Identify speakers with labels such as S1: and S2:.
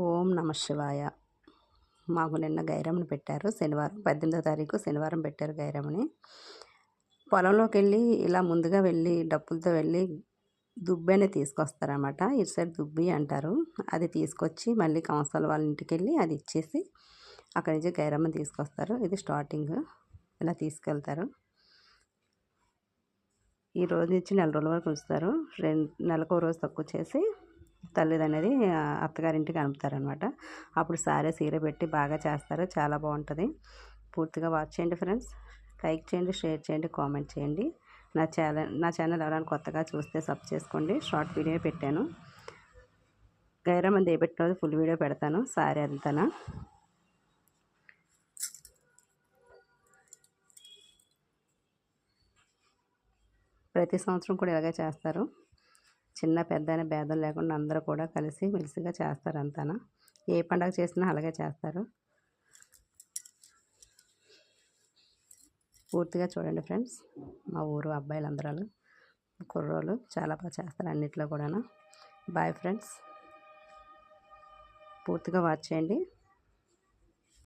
S1: ఓం నమ శివాయ. మాకు నిన్న గైరమ్మని పెట్టారు. శనివారం పద్దెనిమిదో తారీఖు శనివారం పెట్టారు గైరమ్మని. పొలంలోకి వెళ్ళి ఇలా ముందుగా వెళ్ళి డప్పులతో వెళ్ళి దుబ్బి అనేది ఇటు సైడ్ దుబ్బి అంటారు. అది తీసుకొచ్చి మళ్ళీ కంసాల వాళ్ళ ఇంటికి వెళ్ళి అది ఇచ్చేసి అక్కడి నుంచి గైరమ్మని తీసుకొస్తారు. ఇది స్టార్టింగ్. ఇలా తీసుకెళ్తారు. ఈ రోజు నుంచి నెల రోజుల వరకు ఉంచుతారు. రెండు నెలకు రోజు తక్కువ చేసి తల్లిది అనేది అత్తగారింటికి అనుపుతారనమాట. అప్పుడు సారే సీర పెట్టి బాగా చేస్తారు. చాలా బాగుంటుంది పూర్తిగా వాచ్ చేయండి ఫ్రెండ్స్. లైక్ చేయండి షేర్ చేయండి కామెంట్ చేయండి. నా ఛానల్ నా ఛానల్ ఎవరైనా కొత్తగా చూస్తే సబ్ చేసుకోండి. షార్ట్ వీడియో పెట్టాను. గైరమ్మ ఏ రోజు ఫుల్ వీడియో పెడతాను. సారీ అంతనా? ప్రతి సంవత్సరం కూడా ఇలాగే చేస్తారు. చిన్న పెద్ద అనే భేదం లేకుండా అందరూ కూడా కలిసి మెలిసిగా చేస్తారు అంతాన? ఏ పండగ చేసినా అలాగే చేస్తారు. పూర్తిగా చూడండి ఫ్రెండ్స్ మా ఊరు అబ్బాయిలు అందరూ కుర్రోళ్ళు చాలా బాగా చేస్తారు అన్నిట్లో కూడాను. Bye friends. పూర్తిగా వాచ్ చేయండి.